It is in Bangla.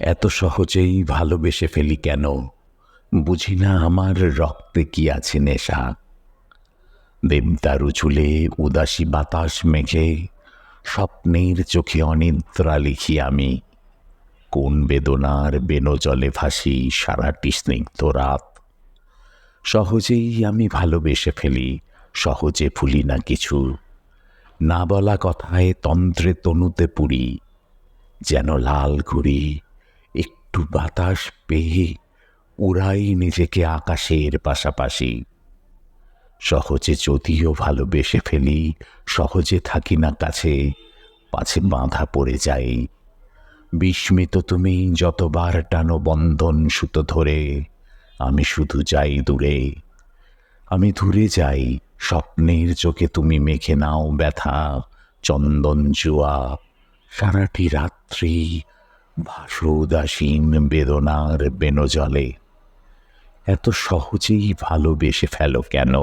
এত সহজেই ভালোবেসে ফেলি কেন? বুঝি না আমার রক্তে কি আছে নেশা। দেবদারু চুলে উদাসী বাতাস মেঘে স্বপ্নের চোখে অনিদ্রা লিখি আমি। কোন বেদনার বেনজলে ভাসি সারাটি স্নিগ্ধ রাত। সহজেই আমি ভালোবেসে ফেলি, সহজে ভুলি না কিছু। না বলা কথায় তন্ত্রে তনুতে পুরি, যেন লাল ঘুরি একটু বাতাস পেয়ে উড়াই নিজেকে আকাশের পাশাপাশি। সহজে যদিও ভালোবেসে ফেলি, সহজে থাকি না কাছে পাছে বাঁধা পড়ে যাই। বিস্মিত তুমি যতবার টানো বন্ধন সুতো ধরে, আমি শুধু যাই দূরে। আমি দূরে যাই, স্বপ্নের চোখে তুমি মেখে নাও ব্যথা, চন্দন জুয়া। সারাটি রাত্রি ভাসোদাসীন বেদনার বেনজলে। এত সহজেই ভালোবেসে ফেলো কেন?